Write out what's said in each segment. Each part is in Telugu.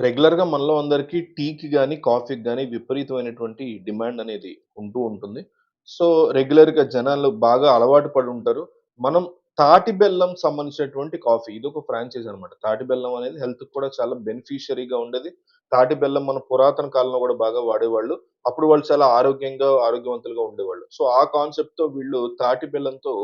రెగ్యులర్‌గా మనలో అందరికి టీకి కానీ కాఫీకి కానీ విపరీతమైనటువంటి డిమాండ్ అనేది ఉంటూ ఉంటుంది. సో, రెగ్యులర్‌గా జనాలు బాగా అలవాటు పడి ఉంటారు. మనం తాటి బెల్లం సంబంధించినటువంటి కాఫీ ఇది ఒక ఫ్రాంచైజ్ అనమాట. తాటి బెల్లం అనేది హెల్త్ కూడా చాలా బెనిఫిషియరీగా ఉండేది. తాటి బెల్లం మన పురాతన కాలంలో కూడా బాగా వాడేవాళ్ళు. అప్పుడు వాళ్ళు చాలా ఆరోగ్యంగా, ఆరోగ్యవంతులుగా ఉండేవాళ్ళు. సో, ఆ కాన్సెప్ట్‌తో వీళ్ళు తాటి బెల్లంతో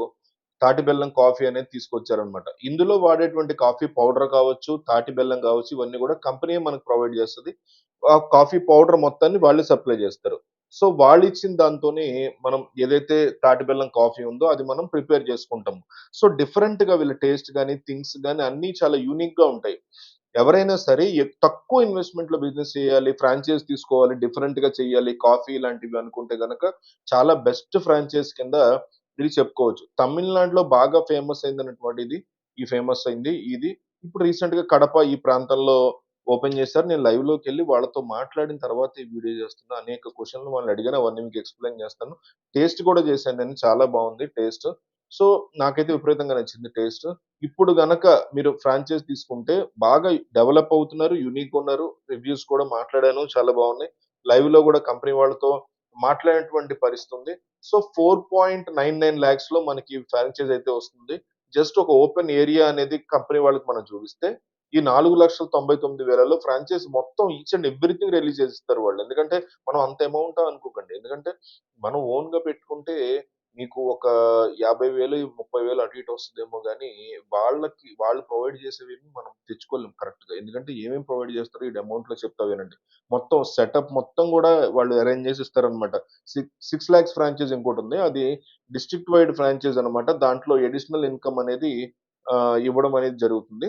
తాటి బెల్లం కాఫీ అనేది తీసుకొచ్చారనమాట. ఇందులో వాడేటువంటి కాఫీ పౌడర్ కావచ్చు, తాటి బెల్లం కావచ్చు, ఇవన్నీ కూడా కంపెనీ మనకు ప్రొవైడ్ చేస్తుంది ఆ కాఫీ పౌడర్ మొత్తాన్ని వాళ్ళే సప్లై చేస్తారు. సో, వాళ్ళు ఇచ్చిన దాంతోనే మనం ఏదైతే తాటి బెల్లం కాఫీ ఉందో అది మనం ప్రిపేర్ చేసుకుంటాము. సో, డిఫరెంట్గా వీళ్ళ టేస్ట్ గాని, థింగ్స్ కానీ అన్నీ చాలా యూనిక్గా ఉంటాయి. ఎవరైనా సరే తక్కువ ఇన్వెస్ట్మెంట్లో బిజినెస్ చేయాలి, ఫ్రాంచైజ్ తీసుకోవాలి, డిఫరెంట్గా చేయాలి, కాఫీ ఇలాంటివి అనుకుంటే గనక చాలా బెస్ట్ ఫ్రాంచైజ్ కింద ఇది చెప్పుకోవచ్చు. తమిళనాడులో బాగా ఫేమస్ అయిందన్నటువంటిది ఈ ఫేమస్ అయింది. ఇది ఇప్పుడు రీసెంట్గా కడప ఈ ప్రాంతంలో ఓపెన్ చేశారు. నేను లైవ్లోకి వెళ్ళి వాళ్ళతో మాట్లాడిన తర్వాత ఈ వీడియో చేస్తున్నా. అనేక క్వశ్చన్లు వాళ్ళని అడిగాను. అవన్నీ మీకు ఎక్స్‌ప్లెయిన్ చేస్తాను. టేస్ట్ కూడా చేశాను నేను. చాలా బాగుంది టేస్ట్. సో, నాకైతే విపరీతంగా నచ్చింది టేస్ట్. ఇప్పుడు గనక మీరు ఫ్రాంచైజ్ తీసుకుంటే బాగా డెవలప్ అవుతున్నారు. యూనిక్ ఉన్నారు. రివ్యూస్ కూడా మాట్లాడాను. చాలా బాగుంది లైవ్లో కూడా కంపెనీ వాళ్ళతో మాట్లాడినటువంటి పరిస్థితి ఉంది. So, four point nine nine ల్యాక్స్లో మనకి ఫ్రాంచైజ్ అయితే వస్తుంది. జస్ట్ ఒక ఓపెన్ ఏరియా అనేది కంపెనీ వాళ్ళకి మనం చూపిస్తే, ఈ 4,99,000లో ఫ్రాంచైజ్ మొత్తం ఈచ్ అండ్ ఎవ్రీథింగ్ రిలీజ్ చేసిస్తారు వాళ్ళు. ఎందుకంటే మనం అంత అమౌంట్ అనుకోకండి. ఎందుకంటే మనం ఓన్గా పెట్టుకుంటే మీకు ఒక యాభై వేలు ముప్పై వేలు అటు ఇటు వస్తుందేమో కానీ వాళ్ళకి వాళ్ళు ప్రొవైడ్ చేసేవేమి మనం తెచ్చుకోలేం కరెక్ట్‌గా. ఎందుకంటే ఏమేమి ప్రొవైడ్ చేస్తారో ఈ అమౌంట్‌లో చెప్తా వినండి. మొత్తం సెటప్ మొత్తం కూడా వాళ్ళు అరేంజ్ చేసి ఇస్తారనమాట. సిక్స్ సిక్స్ లాక్స్ ఫ్రాంచైజ్ ఇంకోటుంది. అది డిస్ట్రిక్ట్ వైడ్ ఫ్రాంచైజ్ అనమాట. దాంట్లో ఎడిషనల్ ఇన్‌కమ్ అనేది ఇవ్వడం అనేది జరుగుతుంది.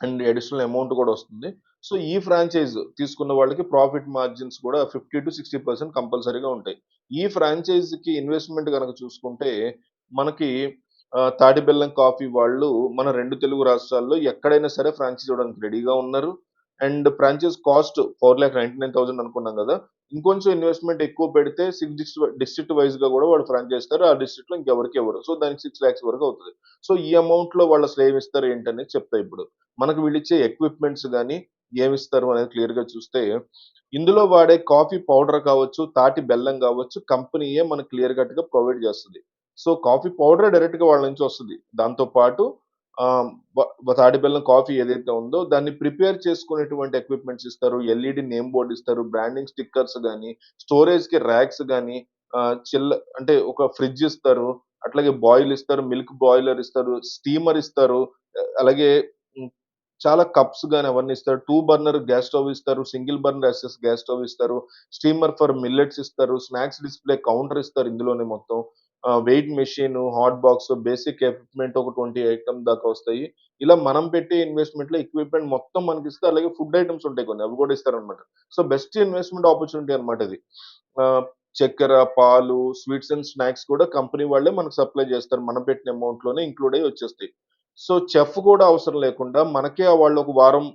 అండ్ అడిషనల్ అమౌంట్ కూడా వస్తుంది. సో, ఈ ఫ్రాంచైజ్ తీసుకున్న వాళ్ళకి ప్రాఫిట్ మార్జిన్స్ కూడా 50-60% కంపల్సరీగా ఉంటాయి. ఈ ఫ్రాంచైజీకి ఇన్వెస్ట్‌మెంట్ గనక చూసుకుంటే మనకి తాడిబెల్లం కాఫీ వాళ్ళు మన రెండు తెలుగు రాష్ట్రాల్లో ఎక్కడైనా సరే ఫ్రాంచైజ్ ఇవ్వడానికి రెడీగా ఉన్నారు. అండ్ ఫ్రాంచైజ్ కాస్ట్ 4,99,000 అనుకున్నాం కదా ఇంకొంచెం ఇన్వెస్ట్‌మెంట్ ఎక్కువ పెడితే సిక్స్ డిస్ట్రిక్ట్ డిస్ట్రిక్ట్ వైస్‌గా కూడా వాళ్ళు ఫ్రాంచైజ్ ఇస్తారు. ఆ డిస్ట్రిక్ట్లో ఇంకెవరికి ఎవరు సో, దానికి 6 లాక్స్ వరకు అవుతుంది సో, ఈ అమౌంట్‌లో వాళ్ళు అసలు ఇస్తారు ఏంటనేది చెప్తా ఇప్పుడు. మనకు వీళ్ళిచ్చే ఎక్విప్‌మెంట్స్ కానీ ఏమిస్తారు అనేది క్లియర్‌గా చూస్తే, ఇందులో వాడే కాఫీ పౌడర్ కావచ్చు, తాటి బెల్లం కావచ్చు, కంపెనీయే మనకు క్లియర్ కట్‌గా ప్రొవైడ్ చేస్తుంది సో, కాఫీ పౌడర్ డైరెక్ట్‌గా వాళ్ళ నుంచి వస్తుంది దాంతో పాటు తాటి బెల్లం కాఫీ ఏదైతే ఉందో దాన్ని ప్రిపేర్ చేసుకునేటువంటి ఎక్విప్‌మెంట్స్ ఇస్తారు. ఎల్ఈడి నేమ్ బోర్డ్ ఇస్తారు. బ్రాండింగ్ స్టిక్కర్స్ కానీ స్టోరేజ్‌కి ర్యాక్స్ కానీ చిల్ల అంటే ఒక ఫ్రిడ్జ్ ఇస్తారు. అట్లాగే బాయిల్ ఇస్తారు. మిల్క్ బాయిలర్ ఇస్తారు. స్టీమర్ ఇస్తారు. అలాగే చాలా కప్స్ కానీ అవన్నీ ఇస్తారు. టూ బర్నర్ గ్యాస్ స్టవ్ ఇస్తారు. Single burner SS gas stove ఇస్తారు. స్టీమర్ ఫర్ మిల్లెట్స్ ఇస్తారు. స్నాక్స్ డిస్‌ప్లే కౌంటర్ ఇస్తారు ఇందులోనే మొత్తం. Weight machine, hot box, basic equipment ఒక ట్వంటీ ఐటమ్ దాకా వస్తాయి. ఇలా మనం పెట్టే ఇన్వెస్ట్‌మెంట్‌లో ఎక్విప్‌మెంట్ మొత్తం మనకిస్తే అలాగే ఫుడ్ ఐటమ్స్ ఉంటాయి కొన్ని. అవి కూడా ఇస్తారనమాట. సో, బెస్ట్ ఇన్వెస్ట్‌మెంట్ ఆపర్చునిటీ అనమాట ఇది. చక్కెర, పాలు, స్వీట్స్ అండ్ స్నాక్స్ కూడా కంపెనీ వాళ్ళే మనకు సప్లై చేస్తారు. మనం పెట్టిన అమౌంట్‌లోనే ఇంక్లూడ్ అయ్యి వచ్చేస్తాయి. సో, చెఫ్ కూడా అవసరం లేకుండా మనకే వాళ్ళు ఒక వారం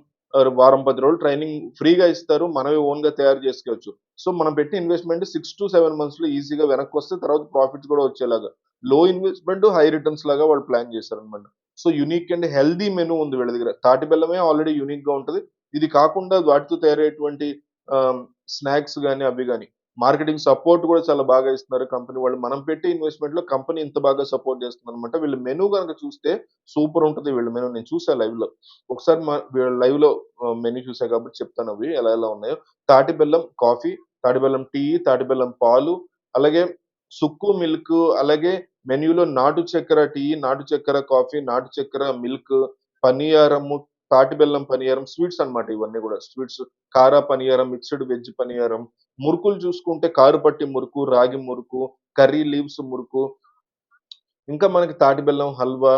వారం పది రోజులు ట్రైనింగ్ ఫ్రీగా ఇస్తారు. మనమే ఓన్‌గా తయారు చేసుకోవచ్చు. సో, మనం పెట్టిన ఇన్వెస్ట్‌మెంట్ 6-7 మంత్స్‌లో ఈజీగా వెనక్కొస్తే తర్వాత ప్రాఫిట్స్ కూడా వచ్చేలాగా. లో ఇన్వెస్ట్‌మెంట్, హై రిటర్న్స్ లాగా వాళ్ళు ప్లాన్ చేశారనమాట. So, unique and healthy menu ఉంది వీళ్ళ దగ్గర. తాటి బెల్లమే ఆల్రెడీ యూనిక్‌గా ఉంటది. ఇది కాకుండా వాటితో తయారయ్యేటువంటి స్నాక్స్ కానీ అవి కానీ మార్కెటింగ్ సపోర్ట్ కూడా చాలా బాగా ఇస్తున్నారు కంపెనీ వాళ్ళు. మనం పెట్టే ఇన్వెస్ట్‌మెంట్‌లో కంపెనీ ఇంత బాగా సపోర్ట్ చేస్తుందనమాట. వీళ్ళ మెనూ గనక చూస్తే సూపర్ ఉంటుంది వీళ్ళ మెనూ. నేను చూసా లైవ్‌లో. ఒకసారి మ వీళ్ళ లైవ్లో మెనూ చూసా కాబట్టి చెప్తాను అవి ఎలా ఎలా ఉన్నాయో. తాటి బెల్లం కాఫీ, తాటి బెల్లం టీ, తాటి బెల్లం పాలు, అలాగే సుక్కు మిల్క్, అలాగే మెన్యూలో నాటు చక్కెర టీ, నాటు చక్కెర కాఫీ, నాటు చక్కెర మిల్క్, పనియారము, తాటి బెల్లం పనియారం, స్వీట్స్ అన్నమాట ఇవన్నీ కూడా. స్వీట్స్ కారా పనియారం, మిక్స్డ్ వెజ్ పనియారం, మురుకులు చూసుకుంటే కారుపట్టి మురుకు, రాగి మురుకు, కర్రీ లీవ్స్ మురుకు. ఇంకా మనకి తాటి బెల్లం హల్వా.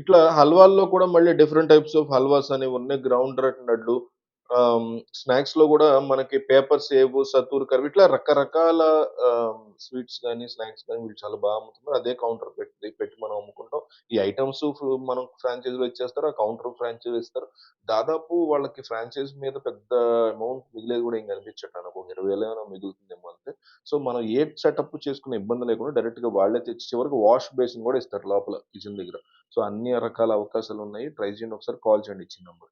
ఇట్లా హల్వాల్లో కూడా మళ్ళీ డిఫరెంట్ టైప్స్ ఆఫ్ హల్వాస్ అనేవి ఉన్నాయి. Groundnut laddu. స్నాక్స్లో కూడా మనకి పేపర్ సేవ్, సతూర్ కర్వ్ ఇట్లా రకరకాల స్వీట్స్ కానీ స్నాక్స్ కానీ వీళ్ళు చాలా బాగా అమ్ముతున్నారు. అదే కౌంటర్ పెట్టి పెట్టి మనం అమ్ముకుంటాం. ఈ ఐటమ్స్ మనం ఫ్రాంచైజ్‌లో ఇచ్చేస్తారు. ఆ కౌంటర్ ఫ్రాంచైజ్ ఇస్తారు. దాదాపు వాళ్ళకి ఫ్రాంచైజ్ మీద పెద్ద అమౌంట్ మిగిలేదు కూడా ఏం కనిపించట్టు నాకు. ఒక 20,000 ఏమైనా మిగులుతుందేమో అంతే. సో, మనం ఏ సెటప్ చేసుకునే ఇబ్బంది లేకుండా డైరెక్ట్గా వాళ్ళే తెచ్చి చివరికి వాష్ బేసిన్ కూడా ఇస్తారు లోపల కిచెన్ దగ్గర. సో, అన్ని రకాల అవకాశాలు ఉన్నాయి ట్రై చేయండి ఒకసారి. కాల్ చేయండి ఇచ్చిన నెంబర్